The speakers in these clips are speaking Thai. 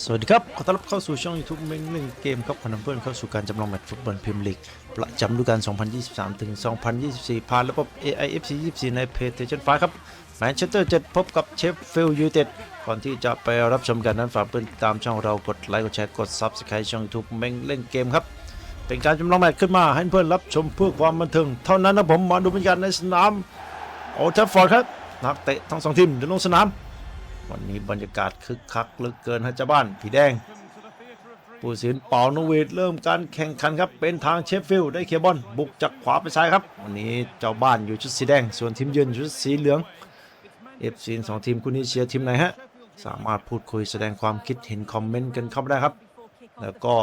สวัสดีครับ ขอต้อนรับเข้าสู่ช่อง YouTube เม้งเล่นเกมครับพนำเพื่อนเข้าสู่การจำลองแมตช์ฟุตบอลพรีเมียร์ลีกประจำฤดูกาล 2023 ถึง 2024 ผ่านระบบ AIFC 24 ใน PlayStation 5ครับแมนเชสเตอร์7พบกับเชฟฟิลด์ยูไนเต็ดก่อนที่จะไปรับชมกันนั้นฝากเพื่อนตามช่องเรากดไลค์กดแชร์กด Subscribe ช่อง YouTube เม้งเล่นเกมครับ เป็นการจำลองแมตช์ขึ้นมาให้เพื่อนรับชมเพื่อความบันเทิงเท่านั้นนะผมมาดูบรรยากาศในสนามโอทัฟฟอร์ดครับนักเตะทั้งสองทีมเดินลงสนาม วันนี้บรรยากาศคึกคักเหลือเกินฮะเจ้าบ้านผีแดง ผู้สินเป่านวีดเริ่มการแข่งขันครับ เป็นทางเชฟฟิลด์ได้เคบอลบุกจากขวาไปซ้ายครับ วันนี้เจ้าบ้านอยู่ชุดสีแดง ส่วนทีมเยือนชุดสีเหลืองเอฟซีสองทีมคุณนี้เชียร์ทีมไหนฮะ สามารถพูดคุยแสดงความคิดเห็นคอมเมนต์กันเข้ามาได้ครับ แล้วก็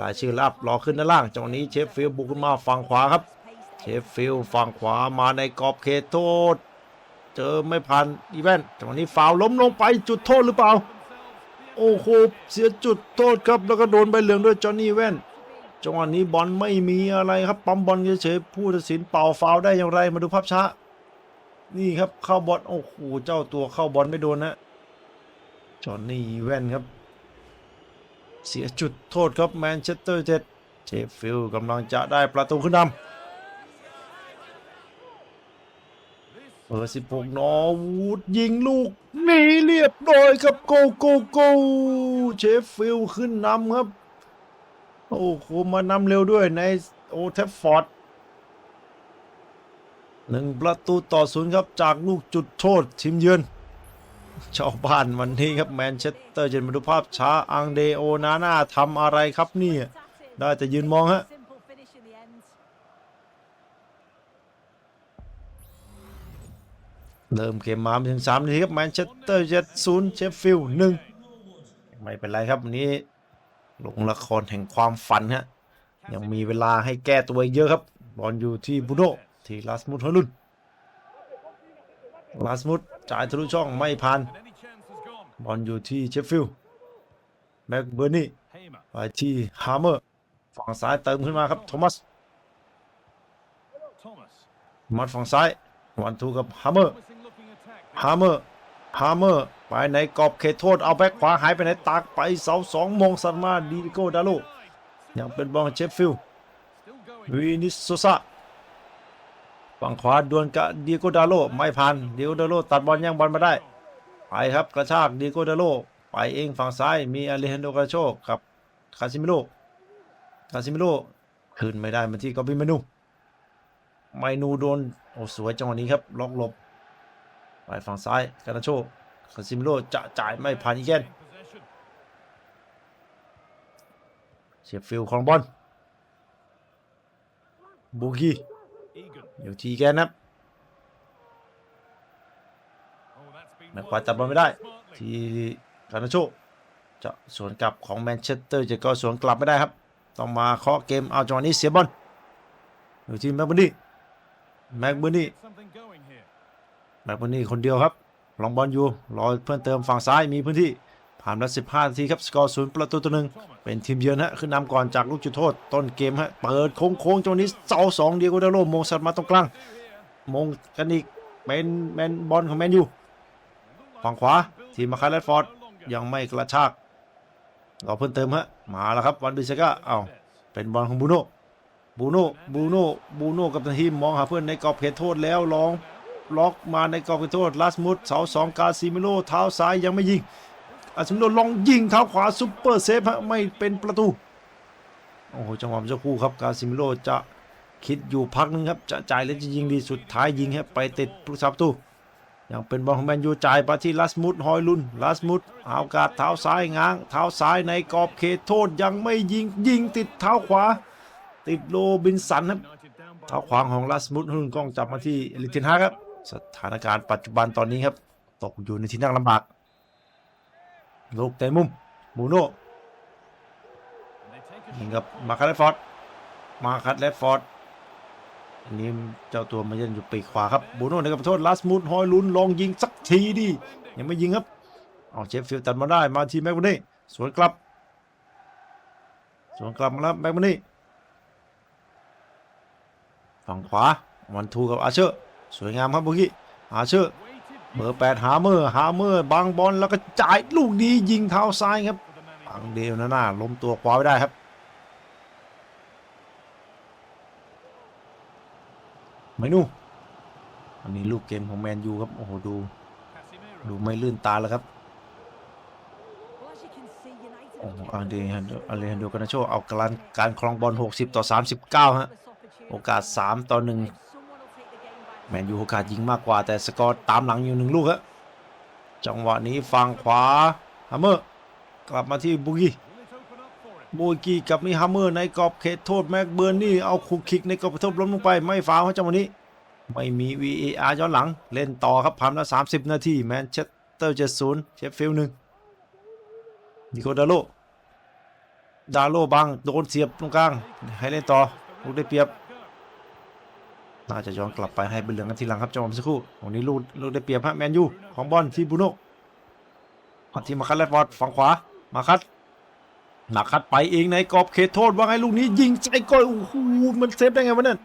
รายชื่อลับรอขึ้นด้านล่างจังหวะนี้เชฟฟิลด์บุกขึ้นมาฝั่งขวาครับ เชฟฟิลด์ฝั่งขวามาในกรอบเขตโทษ เจอไม่ผ่านอีแวนต์จังหวะนี้ฟาวล์ล้มลงไปจุดโทษหรือเปล่า โอ้โหเสียจุดโทษครับแล้วก็โดนใบเหลืองด้วยจอห์นนี่แว่นจังหวะนี้บอลไม่มีอะไรครับปั๊มบอลเฉยๆผู้ตัดสินเป่าฟาวได้อย่างไรมาดูภาพช้า นี่ครับเข้าบอลโอ้โหเจ้าตัวเข้าบอลไม่โดนนะจอห์นนี่แว่นครับ เสียจุดโทษครับแมนเชสเตอร์เจ็ดเชฟฟิลด์กำลังจะได้ประตูขึ้นนำ เบอร์16นอวูดยิงลูกนีเรียบร้อยครับโกโกโกเชฟฟิลด์ขึ้นนำครับ โอ้โหมานำเร็วด้วยในโอเทฟฟอร์ดหนึ่งประตูต่อศูนย์ครับจากลูกจุดโทษทีมเยือนชาวบ้านวันนี้ครับแมนเชสเตอร์เจนมาดูภาพช้าอังเดโอนาน่าทำอะไรครับนี่ ได้แต่ยืนมองฮะ เริ่มเกมมามถึง3นาทีครับแมนเชสเตอร์เจ็ดศูนย์เชฟฟิลด์หนึ่งไม่เป็นไรครับวันนี้ ลงละครแห่งความฝันฮะยังมีเวลาให้แก้ตัวอีกเยอะครับบอลอยู่ที่บูโนที่ลาสมุดฮอลลุนลาสมุดจ่ายทะลุช่องไม่ผ่านบอลอยู่ที่เชฟฟิลด์แม็กเบอร์นี่ไปที่ฮาร์เมอร์ฝั่งซ้ายเติมขึ้นมาครับโทมัสมัดฝั่งซ้ายวันทูกับฮาร์เมอร์ ฮาร์เมอร์ฮาร์เมอร์ไปในกรอบเขตโทษเอาแบ็คขวาหายไปไหนตากไปเสาสองมงสันมาดีโกดาโลยังเป็นบอลเชฟฟิลด์วินิสโซซาฝั่งขวาดวลกับดีโกดาโลไม่ผ่านดีโกดาโลตัดบอลยังบอลมาได้ไปครับกระชากดีโกดาโลไปเองฝั่งซ้ายมีอเลฮันโดกาโชกับคาซิมิโลคาซิมิโลคืนไม่ได้มาที่กอบิเมนูไมนูโดนโอ้สวยจังหวะนี้ครับล็อกหลบ ไปฝั่งซ้ายกานาโชคาซิมิโลจะจ่ายไม่ผ่านอีกแกนเสียบฟิลของบอลบูกี้อยู่ที่แกนนะครับแม็กควายจับบอลไม่ได้ ที่กานาโชจะสวนกลับของแมนเชสเตอร์จะก็สวนกลับไม่ได้ครับ ต้องมาเคาะเกมเอาจังหวะนี้เสียบอลอยู่ที่แม็กบูนี่แม็กบูนี่ แม็กบอนี่คนเดียวครับลองบอลอยู่รอเพื่อนเติมฝั่งซ้ายมีพื้นที่ผ่านมา15นาทีครับสกอร์ศูนย์ประตูต่อหนึ่งเป็นทีมเยือนฮะขึ้นนำก่อนจากลูกจุดโทษ ต้นเกมฮะเปิดโค้งโค้งจังหวะนี้เสาสองเดียโกเดโลมงสัตว์มาตรงกลางมงกันอีกเป็นแมนบอลของแมนยูฝั่งขวาทีมมาคาร์ลฟอร์ดยังไม่กระชากรอเพิ่มเติมฮะมาแล้วครับวันบิเซก้าเอ้าเป็นบอลของบูโน่บูโน่บูโน่บูโน่กับทีมมองหาเพื่อนในกรอบเขตโทษแล้วลอง ล็อกมาในกรอบเขตโทษลาสมุดเสาสองกาซิมิโลเท้าซ้ายยังไม่ยิงอาซิมิโลลองยิงเท้าขวาซุปเปอร์เซฟฮะไม่เป็นประตู โอ้โหจังหวะเมื่อสักครู่ครับกาซิมิโลจะคิดอยู่พักหนึงครับจะจ่ายแล้วจะยิงดีสุดท้ายยิงฮะไปติดผู้สาประตูยังเป็นบอลของแมนยูจ่ายไปที่ลาสมุดฮอยลุนลาสมุดเอากาสเท้าซ้ายง้าง เท้าซ้ายในกรอบเขตโทษยังไม่ยิงยิงติดเท้าขวา ติดโรบินสันครับเท้าขวางของลาสมุดหุ่นกล้องจับมาที่เอลิเทนฮาครับ สถานการณ์ปัจจุบันตอนนี้ครับ ตกอยู่ในที่นั่งลำบาก ลูกเตะมุมบูโน่ยิงกับมาคัตเลฟฟอร์ดมาคัตเลฟฟอร์ดอันนี้เจ้าตัวมาเยืนอยู่ปีกขวาครับบูโน่ในกับโทษลาสมุดฮอยลุนลองยิงสักทีดิยังไม่ยิงครับเอาเชฟฟิลตัดมาได้มาที่แม็กบานี่สวนกลับ สวนกลับมาแล้วแม็กบานี่ฝั่งขวาวันทูกับอาเชอร์ สวยงามครับบุกี้อาเชอร์เบอร์แปดหาเมอร์หาเมอร์บังบอลแล้วก็จ่ายลูกดียิงเท้าซ้ายครับอังเดลนาน่าล้มตัวคว้าไว้ได้ครับ ไม่นู่อันนี้ลูกเกมของแมนยูครับโอ้โหดูดูไม่ลื่นตาแล้วครับโอ้โหอังเดฮันโดอังเดฮันโดกานาโชเอาการการครองบอล 60 ต่อ 39 ฮะ โอกาส 3 ต่อ 1 แมนยูโอกาสยิงมากกว่าแต่สกอร์ตามหลังอยู่หนึ่งลูกฮะจังหวะนี้ฝั่งขวาฮัมเมอร์กลับมาที่บุกี้บุกี้กับมีฮัมเมอร์ในกรอบเขตโทษแม็กเบิร์นนี่เอาคุกคิกในกรอบเขตโทษล้มลงไปไม่ฟาวจังหวะนี้ ไม่มี VAR ย้อนหลัง เล่นต่อครับผ่านมา30 นาทีแมนเชสเตอร์70เชฟฟิลด์หนึ่งนิโคดาโลดาโลบังโดนเสียบตรงกลางให้เล่นต่อลูกได้เปรียบ น่าจะย้อนกลับไปให้เป็นเหลืองกันทีหลังครับจังหวะสักครู่ตรงนี้ลูกลูกได้เปรียบฮะแมนยูของบอลที่บูโน่ที่มาคัตแรดฟอร์ดฝั่งขวามาคัตมาคัตไปเองในกรอบเขตโทษว่าไงลูกนี้ยิงใจก้อยโอ้โหมันเซฟได้ไงวะเนี่ย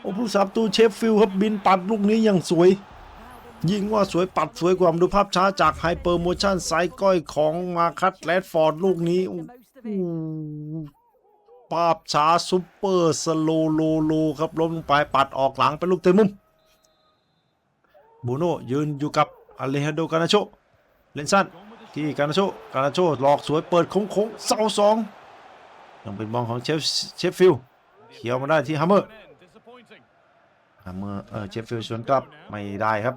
โอ้ผู้สาประตูเชฟฟิลด์ครับบินปัดลูกนี้อย่างสวย ยิงว่าสวยปัดสวยกว่ามาดูภาพช้าจากไฮเปอร์โมชั่นไซด์ก้อยของมาคัตแรดฟอร์ดลูกนี้โอ้ โหภาพช้าซุปเปอร์สโลโลโลครับล้มลงไปปัดออกหลังเป็นลูกเตะมุมบูโน่ยืนอยู่กับอเลฮันโดกานาโชเล่นสั้นที่กานาโชกานาโชหลอกสวยเปิดโค้งโค้งๆเสาสองยังเป็นบอลของเชฟเชฟฟิลเขียวมาได้ที่ฮัมเมอร์ฮัมเมอร์เออเชฟฟิลด์สวนกลับไม่ได้ครับ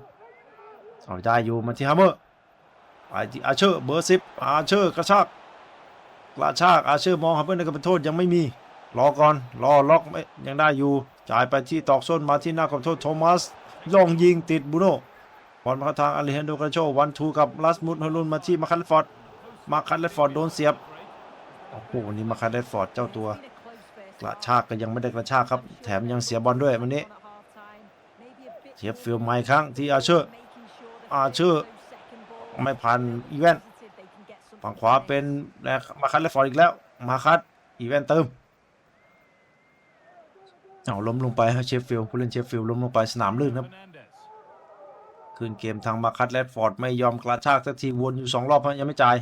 เอาได้อยู่มาที่ฮัมเมอร์ไปที่อาเชอร์เบอร์สิบอาเชอร์กระชาก กระชากอาเชอร์มองฮับเบิลในกระเป็นโทษยังไม่มี รอก่อน รอล็อกไม่ยังได้อยู่ จ่ายไปที่ตอกส้นมาที่หน้ากระเป็นโทษโทมัสย่องยิงติดบูโน่บอลมาทางอเลฮันโดกาโชวันทูกับลัสมุดฮารุนมาที่มาคันเลฟอร์ดมาคันเลฟอร์ดโดนเสียบโอ้โหวันนี้มาคันเลฟอร์ดเจ้าตัว กระชากก็ยังไม่ได้กระชากครับ แถมยังเสียบอลด้วยวันนี้เชฟฟิลด์มาอีกครั้งที่อาเชอร์อาเชอร์ไม่ผ่านอีเวนต์ ฝั่งขวาเป็นมาคัดและฟอร์ดอีกแล้ว มาคัดอีเวนต์เติมเอาล้มลงไปฮะเชฟฟิลด์ผู้เล่นเชฟฟิลด์ล้มลงไปสนามลื่นครับคืนเกมทางมาคัดแรดฟอร์ดไม่ยอมกระชากสักทีวนอยู่สองรอบฮะยังไม่จ่าย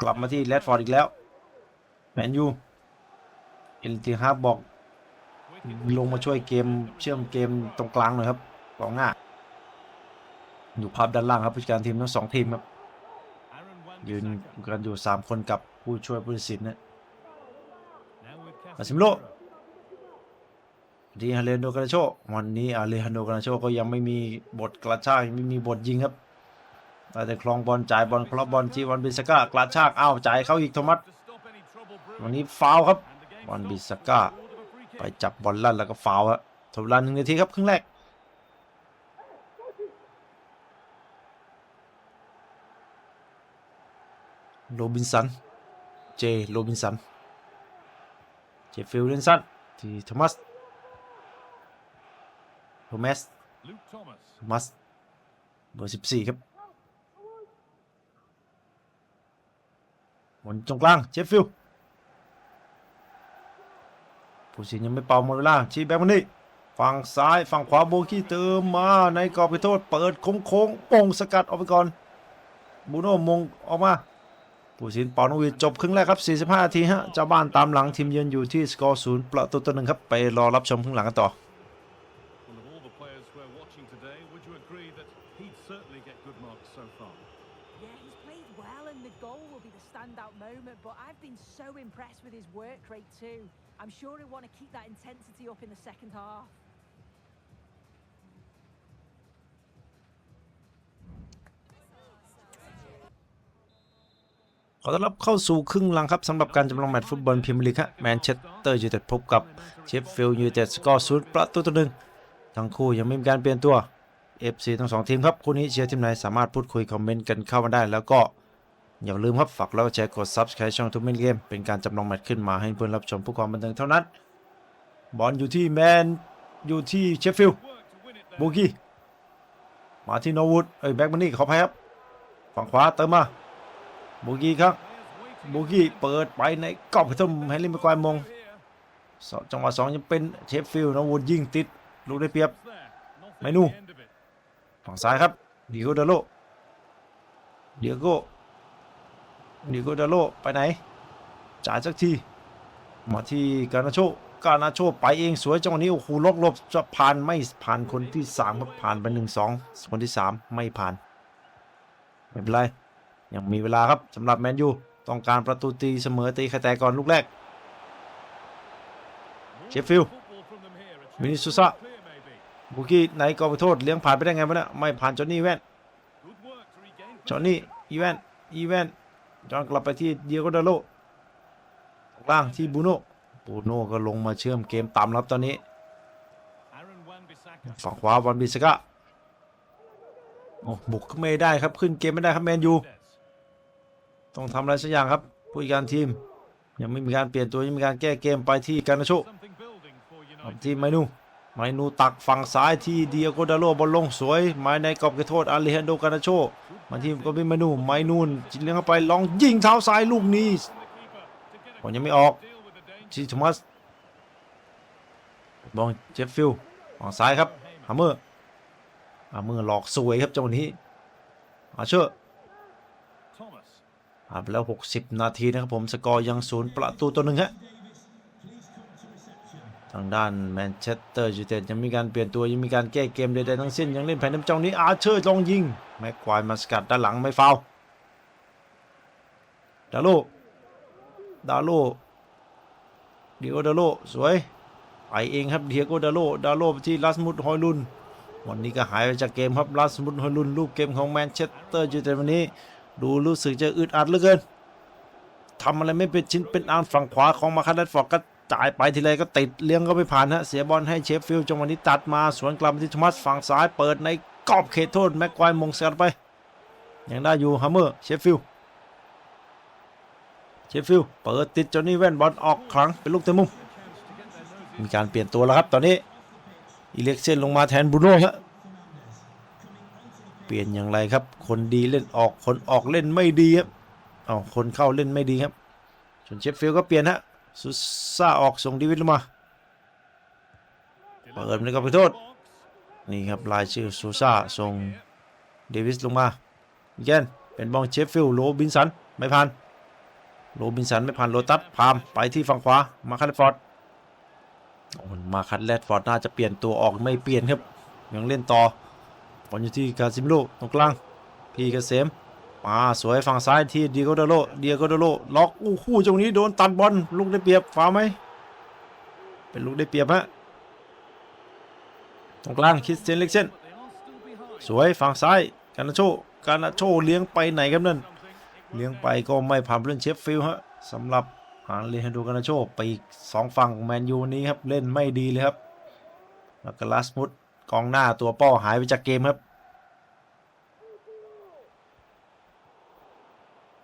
กลับมาที่แรดฟอร์ดอีกแล้วแมนยูเอลิติฮาบอก ลงมาช่วยเกมเชื่อมเกมตรงกลางหน่อยครับกองหน้า อยู่ภาพด้านล่างครับผู้จัดการทีมทั้งสองทีมครับ ยืนกันอยู่ 3 คนกับผู้ช่วยผู้ตัดสินนะมาซิมโลดีฮาเลนโดกราโชวันนี้อาเลฮันโดกราโชก็ยังไม่มีบทกระชากยังไม่มีบทยิงครับได้แต่คลองบอลจ่ายบอลครอบบอลที่วันบิสก้ากระชากอ้าวจ่ายเข้าอีกโทมัสวันนี้ฟาวล์ครับวันบิสก้าไปจับบอลลั่นแล้วก็ฟาวล์ฮะทบเวลาหนึ่งนาทีครับครึ่งแรก โรบินสัน เจ โรบินสัน เจฟิลเลนสัน ที่โทมัส โทมัส โทมัส เบอร์สิบสี่ครับบนตรงกลาง เจฟฟิลผู้สินยังไม่เป่าหมดเวลา ชี้แบ็กมันนี่ฝั่งซ้ายฝั่งขวาโบกี้เติมมาในกรอบไปโทษ เปิดโค้งๆโป่งสกัดออกไปก่อนบูโน่มงออกมา ผู้สินปอนวีจบครึ่งแรกครับ 45 นาทีฮะเจ้าบ้านตามหลังทีมเยือนอยู่ที่สกอร์ศูนย์ประตูต่อหนึ่งครับ ไปรอรับชมครึ่งหลังกันต่อ I'm sure he'll want to keep that intensity up in the second half. ขอต้อนรับเข้าสู่ครึ่งหลังครับสำหรับการจำลองแมตช์ฟุตบอลพรีเมียร์ลีกฮะแมนเชสเตอร์ยูไนเต็ดพบกับเชฟฟิลด์ยูไนเต็ดสกอร์ศูนย์ประตูต่อหนึ่งทั้งคู่ยังไม่มีการเปลี่ยนตัว FC ทั้งสองทีมครับ คู่นี้เชียร์ทีมไหนสามารถพูดคุยคอมเมนต์กันเข้ามาได้ แล้วก็อย่าลืมครับฝากแล้วแชร์กด Subscribe ช่องทุกเมนเกมเป็นการจำลองแมตช์ขึ้นมาให้เพื่อนรับชมเพื่อความบันเทิงเท่านั้น บอลอยู่ที่แมนอยู่ที่เชฟฟิลด์ Work to win it โบกี้มาที่โนวูดเอ้ยแบ็กมันนี่ขออภัยครับฝั่งขวาเติมมา บกี้ครับ Players waiting โบกี้เปิดไปในกรอบกระทุ่มให้ลิมไปกวายมงจังหวะสองยังเป็นเชฟฟิลด์นะวูดยิงติดลูกได้เปรียบ It's there. Not Menu. the end of it. ฝั่งซ้ายครับดิโกเดโลเดียโกดิโกดาโลไปไหนจ่ายสักทีมาที่กานาโชกานาโชไปเองสวยจังหวะนี้โอ้โหล็อกลบจะผ่านไม่ผ่านคนที่สามครับผ่านไปหนึ่งสองคนที่สามไม่ผ่านไม่เป็นไร ยังมีเวลาครับสำหรับแมนยูต้องการประตูตีเสมอตีใครแต่ก่อนลูกแรก Sheffield. Vinicius. บุกี้ไหนก็ไปโทษเลี้ยงผ่านไปได้ไงวะเนี่ยไม่ผ่านจอนนี่แวนจอนนี่อีแวนอีแวนจอนกลับไปที่เดียโกดาโลล่างที่บูโน่บูโน่ก็ลงมาเชื่อมเกมตามรับตอนนี้ฝั่งขวาบอลบิสกะโอ้บุกไม่ได้ครับขึ้นเกมไม่ได้ครับแมนยู ต้องทำอะไรสักอย่างครับ ผู้จัดการทีม ยังไม่มีการเปลี่ยนตัวยังมีการแก้เกมไปที่การนาโชที่ไมนูไมนูตักฝั่งซ้ายที่เดียโกดาโลบอลลงสวยหมายในกรอบเขตโทษอาเลฮันโดการนาโชมาที่ก็เป็นไมนูไมนูนจิเลี้ยงเข้าไปลองยิงเท้าซ้ายลูกนี้บอลยังไม่ออกที่โทมัสบอลเจฟฟิลด์ฝั่งซ้ายครับฮัมเมอร์ฮัมเมอร์หลอกสวยครับจังหวะนี้อาเชอร์ ผ่านไปแล้ว 60 นาทีนะครับผมสกอร์ยังศูนย์ประตูต่อหนึ่งฮะทางด้านแมนเชสเตอร์ยูไนเต็ดยังมีการเปลี่ยนตัวยังมีการแก้เกมใดๆทั้งสิ้นยังเล่นแผนน้ำจองนี้อาเชอร์ลองยิงแม็กควายมาสกัดด้านหลังไม่ฟาวดาโลดาโลเดียโกดาโลสวยไปเองครับเดียโกดาโลดาโลที่ลัสมุดฮอยลุนวันนี้ก็หายไปจากเกมครับลัสมุดฮอยลุนรูปเกมของแมนเชสเตอร์ยูไนเต็ดวันนี้ ดูรู้สึกจะอึดอัดเหลือเกินทำอะไรไม่เป็นชิ้นเป็นอันฝั่งขวาของมาคาเดฟอร์ดก็จ่ายไปทีไรก็ติดเลี้ยงก็ไม่ผ่านฮะ เสียบอลให้เชฟฟิลด์จังหวะนี้ตัดมาสวนกลับมาที่ทมัสฝั่งซ้ายเปิดในกรอบเขตโทษแม็กควายมงสกัดไป ยังได้อยู่ฮัมเมอร์เชฟฟิลด์เชฟฟิลด์เปิดติดจอนนี่แว่นบอลออกครั้งเป็นลูกเตะมุมมีการเปลี่ยนตัวแล้วครับตอนนี้อีเล็กเซนลงมาแทนบูโน่ฮะ เปลี่ยนอย่างไรครับ คนดีเล่นออก คนออกเล่นไม่ดีครับเอาคนเข้าเล่นไม่ดีครับส่วนเชฟฟิลด์ก็เปลี่ยนฮะซุซ่าออกส่งดีวิดลงมาเปิดในกรอบเขตโทษนี่ครับรายชื่อซูซ่าส่งเดวิสลงมาอีกแกนเป็นบอลเชฟฟิลด์โรบินสันไม่ผ่านโรบินสันไม่ผ่านโรตัสพามไปที่ฝั่งขวามาคันฟอร์ดมาคันแรดฟอร์ดน่าจะเปลี่ยนตัวออกไม่เปลี่ยนครับยังเล่นต่อ บอลอยู่ที่กาซิมโลตรงกลาง พีเกษมมาสวยฝั่งซ้ายที่เดียโกเดโลเดียโกเดโลล็อกอู้หู้ตรงนี้โดนตัดบอลลูกได้เปรียบฟาวไหมเป็นลูกได้เปรียบฮะตรงกลางคิสเตียนเล็กเซนสวยฝั่งซ้ายกานาโชกานาโชเลี้ยงไปไหนครับนั่นเลี้ยงไปก็ไม่ผ่านเล่นเชฟฟิลฮะสำหรับหาเลฮันโดกานาโชไปสองฝั่งแมนยูนี้ครับเล่นไม่ดีเลยครับแล้วก็ลาสมุด กองหน้าตัวป้อหายไปจากเกมครับ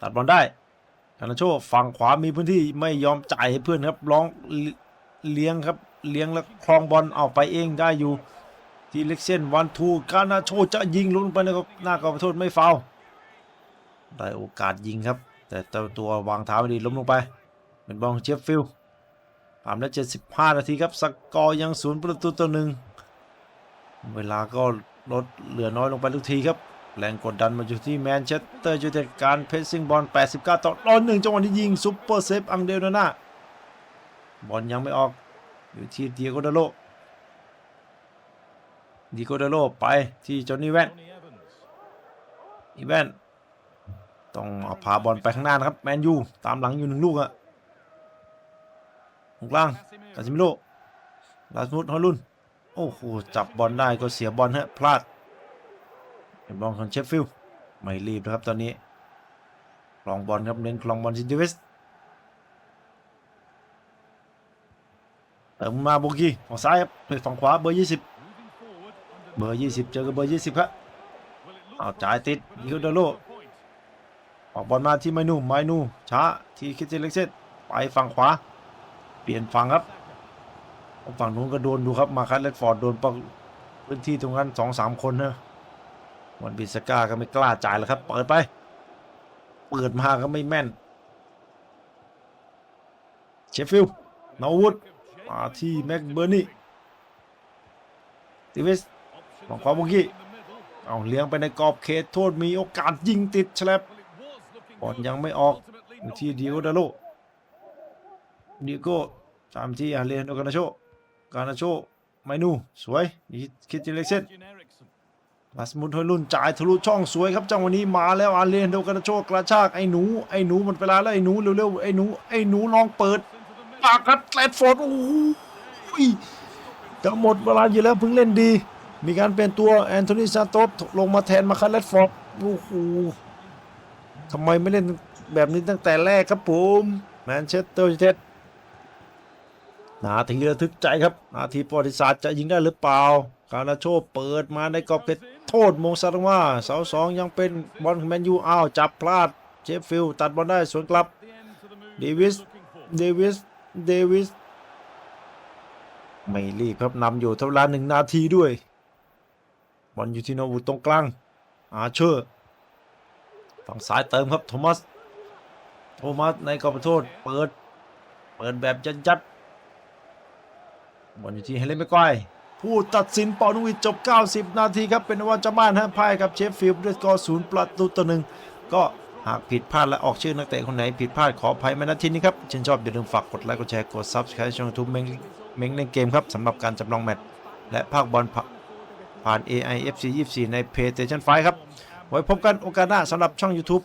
ตัดบอลได้กานาโชฝั่งขวามีพื้นที่ไม่ยอมจ่ายให้เพื่อนครับร้องเลี้ยงครับเลี้ยงแล้วคลองบอลเอาไปเองได้อยู่ทีเล็กเซนวันทูกานาโชจะยิงลงไปนะครับหน้ากรอบโทษไม่ฟาวได้โอกาสยิงครับ แต่ตัววางเท้าไม่ดีล้มลงไป เป็นบอลเจฟฟิลด์ผ่านแล้ว75 นาทีครับ สกอร์ยังศูนย์ประตูต่อหนึ่ง เวลาก็ลดเหลือน้อยลงไปทุกทีครับ แรงกดดันมาอยู่ที่แมนเชสเตอร์ยูไนเต็ดการเพสซิ่งบอล 89 ต่อร้อยหนึ่งจังหวะที่ยิงซุปเปอร์เซฟอังเดลนาน่าบอลยังไม่ออก อยู่ที่เดียโกดาโลดีโกดาโลไปที่จอห์นนี่แวนอีแวนต้องเอาพาบอลไปข้างหน้านะครับ แมนยูตามหลังอยู่หนึ่งลูกอะตรงกลางกาซิมิโลลาสมุดฮอลลุน โอ้โหจับบอลได้ก็เสียบอลฮะพลาดเป็นบอลของเชฟฟิลด์ไม่รีบนะครับตอนนี้คลองบอลครับเน้นคลองบอลซินดิวิสเติมมาโบกี้ฝั่งซ้ายครับไปฝั่งขวาเบอร์20เบอร์20เจอกับเบอร์20ครับเอาจ่ายติดยิวดโลออกบอลมาที่ไมนูไมนูช้าที่คิดเจเล็กเซตไปฝั่งขวา เปลี่ยนฝั่งครับ ฝั่งนู้นก็โดนดูครับมาคัสเลดฟอร์ดโดนปพื้นที่ตรงนั้นสองสามคนนะวันบิสก้าก็ไม่กล้าจ่ายแล้วครับ เปิดไป เปิดมาก็ไม่แม่น เชฟฟิลด์นาวูดมาที่แม็กเบอร์นี่ติวิสของความบุกี้เอาเลี้ยงไปในกรอบเขตโทษมีโอกาสยิงติดฉลบบอลยังไม่ออกที่ดิโอดาโลดิโก้ตามที่อาเลนโดกานาโช กานาโชไมนูสวยนี่คิดจิเล็กเซนลาสมุนทอยลุ่นจ่ายทะลุช่องสวยครับจังหวะนี้มาแล้วอาเลนโดกานาโชกระชากไอ้หนูไอ้หนูมันเวลาแล้วไอ้หนูเร็วๆไอ้หนูไอ้หนูลองเปิดปากกัดแรดฟอร์ดโอ้โหจะหมดเวลาอยู่แล้วเพิ่งเล่นดี มีการเปลี่ยนตัวแอนโทนีซานโตสลงมาแทนมาคันแรดฟอร์ดโอ้โหทำไมไม่เล่นแบบนี้ตั้งแต่แรกครับผมแมนเชสเตอร์ยูไนเต็ด นาทีระทึกใจครับ นาทีประวัติศาสตร์จะยิงได้หรือเปล่ากานาโชเปิดมาในกรอบเขตโทษมงซาตงว่าเสาสองยังเป็นบอลของแมนยูอ้าวจับพลาดเชฟฟิลตัดบอลได้สวนกลับ The end to the move Davis. he was looking for. เดวิสเดวิสไม่รีบครับนำอยู่เท่าเวลาหนึ่งนาทีด้วยบอลอยู่ที่โนวูดตรงกลางอาเชอร์ฝั่งซ้ายเติมครับโทมัสโทมัสในกรอบโทษเปิด เปิดแบบยัดยัด บอลอยู่ที่เฮเลนไม่ก้อยผู้ตัดสินเป่านุวิทจบ 90 นาทีครับ เป็นว่าจ้าบ้านฮะพ่ายกับเชฟฟิลด์ด้วยสกอร์ศูนย์ประตูต่อหนึ่งก็หากผิดพลาดและออกชื่อนักเตะคนไหนผิดพลาดขออภัยมาณที่นี้ครับชื่นชอบอย่าลืมฝากกดไลค์กดแชร์กด Subscribe ช่อง YouTube เม้งเม้งเล่นเกมครับสำหรับการจำลองแมตช์และภาคบอลผ่าน AIFC 24 ใน PlayStation 5ครับ ไว้พบกันโอกาสหน้าสำหรับช่อง YouTube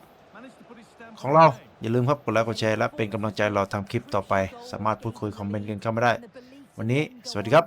ของเราอย่าลืมครับกดไลค์กดแชร์และเป็นกำลังใจเราทำคลิปต่อไป สามารถพูดคุยคอมเมนต์กันเข้ามาได้ วันนี้ that one สวัสดีครับ